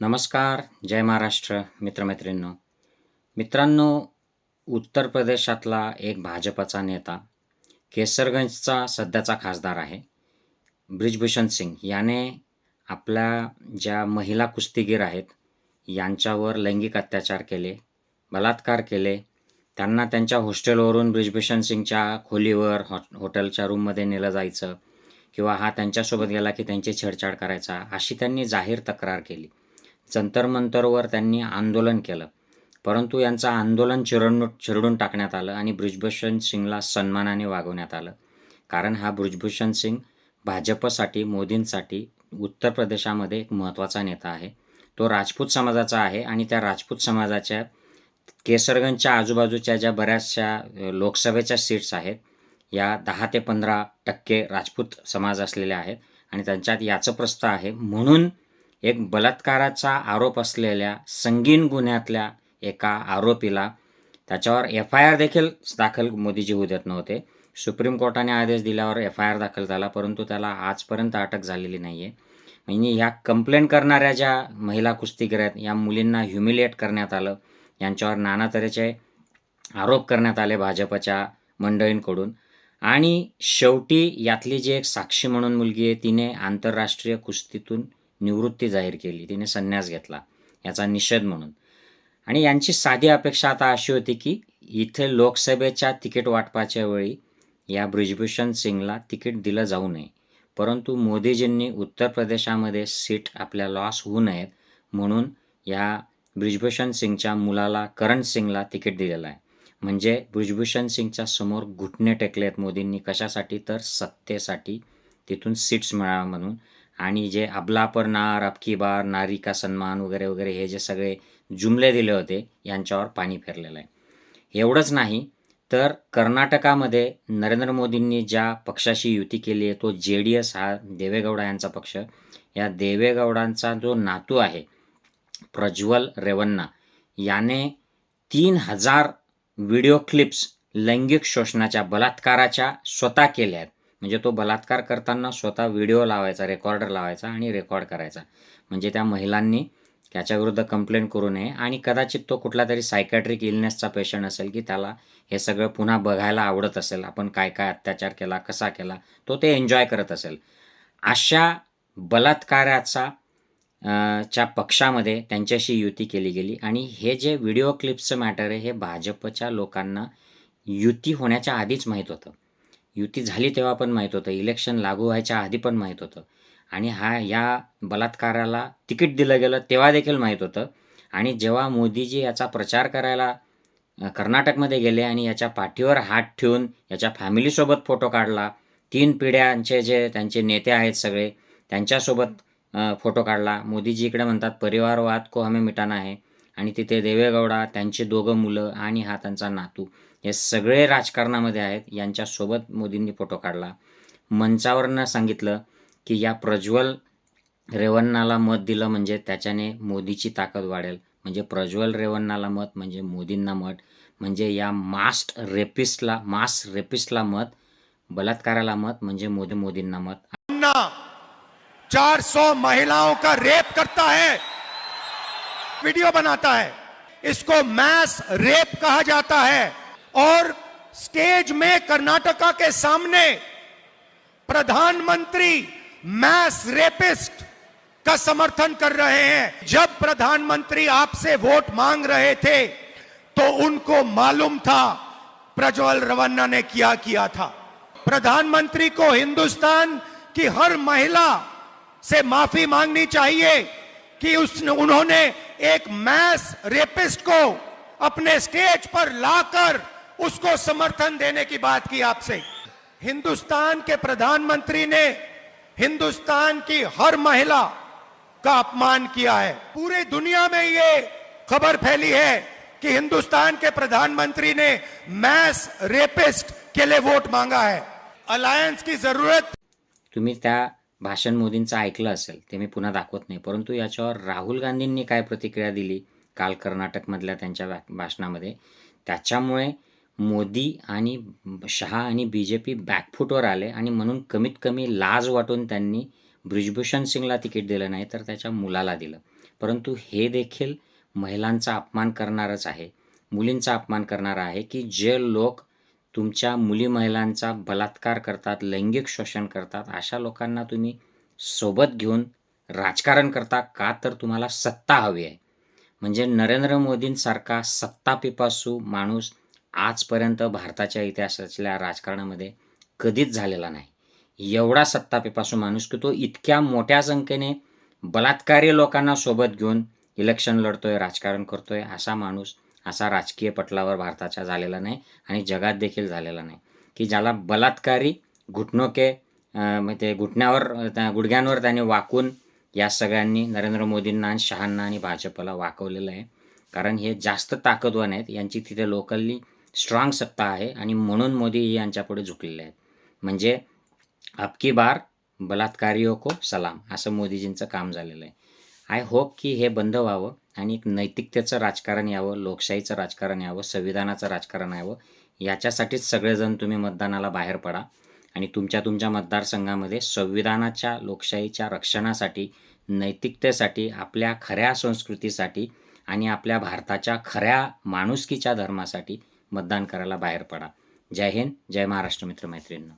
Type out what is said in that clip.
नमस्कार जय महाराष्ट्र मित्रमैत्रिणींनो. मित्रांनो उत्तर प्रदेशातला एक भाजपचा नेता केसरगंजचा सध्याचा खासदार आहे ब्रिजभूषण सिंग. याने आपल्या ज्या महिला कुस्तीगीर आहेत यांच्यावर लैंगिक अत्याचार केले बलात्कार केले. त्यांना त्यांच्या हॉस्टेलवरून ब्रिजभूषण सिंगच्या खोलीवर हॉ हॉटेलच्या रूममध्ये नेलं जायचं किंवा हा त्यांच्यासोबत गेला की त्यांची छेडछाड करायचा अशी त्यांनी जाहीर तक्रार केली. जंतरमंतरवर त्यांनी आंदोलन केलं. परंतु यांचं आंदोलन चिरडून चिरडून टाकण्यात आलं आणि ब्रिजभूषण सिंगला सन्मानाने वागवण्यात आलं. कारण हा ब्रिजभूषण सिंग भाजपसाठी मोदींसाठी उत्तर प्रदेशामध्ये एक महत्त्वाचा नेता आहे. तो राजपूत समाजाचा आहे आणि त्या राजपूत समाजाच्या केसरगंजच्या आजूबाजूच्या ज्या बऱ्याचशा लोकसभेच्या सीट्स आहेत या दहा ते पंधरा टक्के राजपूत समाज असलेले आहेत आणि त्यांच्यात याचं प्रस्थ आहे. म्हणून एक बलात्काराचा आरोप असलेल्या संगीन गुन्ह्यातल्या एका आरोपीला त्याच्यावर एफ आय आर देखील दाखल मोदीजी होऊ देत नव्हते. सुप्रीम कोर्टाने आदेश दिल्यावर एफ आय आर दाखल झाला परंतु त्याला आजपर्यंत अटक झालेली नाही आहे म्हणजे ह्या कंप्लेंट करणाऱ्या ज्या महिला कुस्तीगीर आहेत या मुलींना ह्युमिलिएट करण्यात आलं. यांच्यावर नाना तऱ्हेचे आरोप करण्यात आले भाजपच्या मंडळींकडून. आणि शेवटी यातली जी एक साक्षी म्हणून मुलगी आहे तिने आंतरराष्ट्रीय कुस्तीतून निवृत्ती जाहीर केली. तिने संन्यास घेतला. याचा निषेध म्हणून. आणि यांची साधी अपेक्षा आता अशी होती की इथे लोकसभेच्या तिकीट वाटपाच्या वेळी या ब्रिजभूषण सिंगला तिकीट दिलं जाऊ नये. परंतु मोदीजींनी उत्तर प्रदेशामध्ये सीट आपल्या लॉस होऊ नयेत म्हणून या ब्रिजभूषण सिंगच्या मुलाला करण सिंगला तिकीट दिलेलं आहे. म्हणजे ब्रिजभूषण सिंगच्या समोर घुटणे टेकले आहेत मोदींनी कशासाठी? तर सत्तेसाठी तिथून सीट्स मिळाव्या म्हणून. आणि जे अबला पर नार अबकी बार नारी का सन्मान वगैरे वगैरे हे जे सगळे जुमले दिले होते यांच्यावर पाणी फिरलेलं आहे. एवढंच नाही तर कर्नाटकामध्ये नरेंद्र मोदींनी ज्या पक्षाशी युती केली आहे तो जे डी एस हा देवेगौडा यांचा पक्ष. या देवेगौडांचा जो नातू आहे प्रज्वल रेवन्ना याने तीन हजार व्हिडिओ क्लिप्स लैंगिक शोषणाच्या बलात्काराच्या स्वतः केल्या आहेत. म्हणजे तो बलात्कार करताना स्वतः व्हिडिओ लावायचा रेकॉर्डर लावायचा आणि रेकॉर्ड करायचा. म्हणजे त्या महिलांनी त्याच्याविरुद्ध कंप्लेंट करू नये आणि कदाचित तो कुठला तरी सायकॅट्रिक इलनेसचा पेशंट असेल की त्याला हे सगळं पुन्हा बघायला आवडत असेल आपण काय काय अत्याचार केला कसा केला तो ते एन्जॉय करत असेल. अशा बलात्काराचा च्या पक्षामध्ये त्यांच्याशी युती केली गेली आणि हे जे व्हिडिओ क्लिप्सचं मॅटर आहे हे भाजपच्या लोकांना युती होण्याच्या आधीच माहीत होतं. युती झाली तेव्हा पण माहीत होतं. इलेक्शन लागू व्हायच्या आधी पण माहीत होतं. आणि हा या बलात्काराला तिकीट दिलं गेलं तेव्हा देखील माहीत होतं. आणि जेव्हा मोदीजी याचा प्रचार करायला कर्नाटकमध्ये गेले आणि याच्या पाठीवर हात ठेवून याच्या फॅमिलीसोबत फोटो काढला तीन पिढ्यांचे जे त्यांचे नेते आहेत सगळे त्यांच्यासोबत फोटो काढला. मोदीजी इकडे म्हणतात परिवारवाद को हमें मिटाना आहे आणि तिथे देवेगौडा त्यांचे दोघं मुलं आणि हा त्यांचा नातू. हे सगळे राजकारणामध्ये आहेत. यांच्यासोबत मोदींनी फोटो काढला. मंचावरनं सांगितलं की या प्रज्वल रेवन्नाला मत दिलं म्हणजे त्याच्याने मोदीची ताकद वाढेल. म्हणजे प्रज्वल रेवन्नाला मत म्हणजे मोदींना मत. म्हणजे या मास्ट रेपिस्टला मास रेपिस्टला मत बलात्काराला मत म्हणजे मोदी मोदींना मत. चार सौ महिलाओं का रेप करता है? वीडियो बनाता है. इसको मैस रेप कहा जाता है. और स्टेज में कर्नाटका के सामने प्रधानमंत्री मैस रेपिस्ट का समर्थन कर रहे हैं। जब प्रधानमंत्री आपसे वोट मांग रहे थे तो उनको मालूम था, प्रज्वल रवन्ना ने क्या किया था। प्रधानमंत्री को हिंदुस्तान की हर महिला से माफ़ी मांगनी चाहिए कि उसने, उन्होंने एक मैस रेपिस्ट को अपने स्टेज पर लाकर उसको समर्थन देने की बात की आपसे। हिंदुस्तान के प्रधानमंत्री ने हिंदुस्तान की हर महिला का अपमान किया है। पूरी दुनिया में ये खबर फैली है कि हिंदुस्तान के प्रधानमंत्री ने मैस रेपिस्ट के लिए वोट मांगा है। अलायन्स की जरूरत तुम्ही त्या भाषण मोदींचं ऐकलं असेल ते मी पुन्हा दाखवत नाही परंतु याच्यावर राहुल गांधींनी काय प्रतिक्रिया दिली काल कर्नाटकमधल्या त्यांच्या भाषणामध्ये? त्याच्यामुळे मोदी आणि शहा आणि बी जे पी बॅकफूटवर आले आणि म्हणून कमीत कमी लाज वाटून त्यांनी ब्रिजभूषण सिंगला तिकीट दिलं नाही तर त्याच्या मुलाला दिलं. परंतु हे देखील महिलांचा अपमान करणारच आहे. मुलींचा अपमान करणार आहे की जे लोक तुमच्या मुली महिलांचा बलात्कार करतात लैंगिक शोषण करतात अशा लोकांना तुम्ही सोबत घेऊन राजकारण करता का तर तुम्हाला सत्ता हवी आहे. म्हणजे नरेंद्र मोदींसारखा सत्तापिपासू माणूस आजपर्यंत भारताच्या इतिहासातल्या राजकारणामध्ये कधीच झालेला नाही. एवढा सत्तापेपासून माणूस की तो इतक्या मोठ्या संख्येने बलात्कारी लोकांना सोबत घेऊन इलेक्शन लढतोय राजकारण करतोय असा माणूस असा राजकीय पटलावर भारताच्या झालेला नाही आणि जगात देखील झालेला नाही. की ज्याला बलात्कारी घुटणोके ते घुटण्यावर त्या गुडघ्यांवर त्याने वाकून या सगळ्यांनी नरेंद्र मोदींना आणि शहांना आणि भाजपला वाकवलेलं आहे. कारण हे जास्त ताकदवान आहेत. यांची तिथे लोकली स्ट्रॉंग सत्ता आहे आणि म्हणून मोदी यांच्यापुढे झुकलेले आहेत. म्हणजे अबकी बार बलात्कारियों को सलाम असं मोदीजींचं काम झालेलं आहे. आय होप की हे बंद व्हावं आणि एक नैतिकतेचं राजकारण यावं लोकशाहीचं राजकारण यावं संविधानाचं राजकारण यावं याच्यासाठीच सगळेजण तुम्ही मतदानाला बाहेर पडा आणि तुमच्या तुमच्या मतदारसंघामध्ये संविधानाच्या लोकशाहीच्या रक्षणासाठी नैतिकतेसाठी आपल्या खऱ्या संस्कृतीसाठी आणि आपल्या भारताच्या खऱ्या माणुसकीच्या धर्मासाठी मतदान करायला बाहेर पडा. जय हिंद जय महाराष्ट्र मित्रमैत्रिणींनो